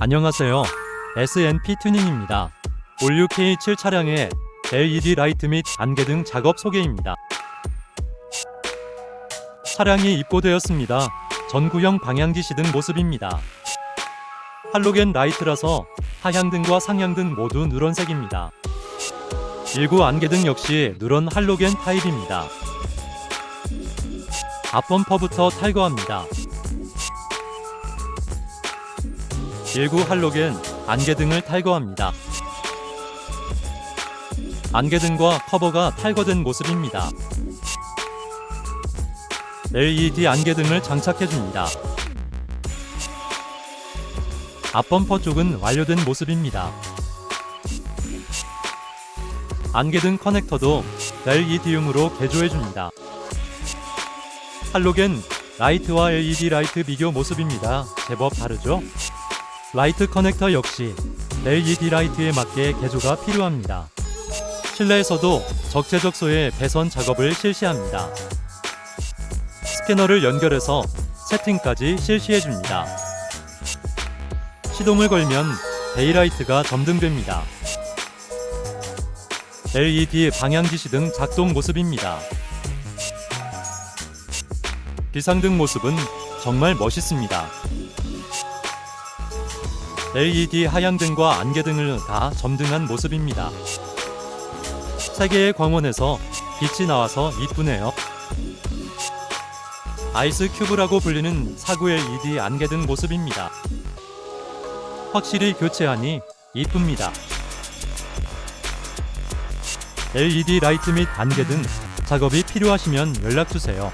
안녕하세요. S&P 튜닝입니다. 올류 K7 차량의 LED 라이트 및 안개 등 작업 소개입니다. 차량이 입고되었습니다. 전구형 방향지시 등 모습입니다. 할로겐 라이트라서 하향등과 상향등 모두 누런색입니다. 일구 안개 등 역시 누런 할로겐 타입입니다. 앞범퍼부터 탈거합니다. 일구 할로겐 안개등을 탈거합니다. 안개등과 커버가 탈거된 모습입니다. LED 안개등을 장착해줍니다. 앞범퍼 쪽은 완료된 모습입니다. 안개등 커넥터도 LED용으로 개조해줍니다. 할로겐 라이트와 LED 라이트 비교 모습입니다. 제법 다르죠? 라이트 커넥터 역시 LED 라이트에 맞게 개조가 필요합니다. 실내에서도 적재적 소의 배선 작업을 실시합니다. 스캐너를 연결해서 세팅까지 실시해 줍니다. 시동을 걸면 데이라이트가 점등됩니다. LED 방향지시 등 작동 모습입니다. 비상등 모습은 정말 멋있습니다. LED 하향등과 안개 등을 다 점등한 모습입니다. 세 개의 광원에서 빛이 나와서 이쁘네요. 아이스 큐브라고 불리는 사구 LED 안개 등 모습입니다. 확실히 교체하니 이쁩니다. LED 라이트 및 안개 등 작업이 필요하시면 연락 주세요.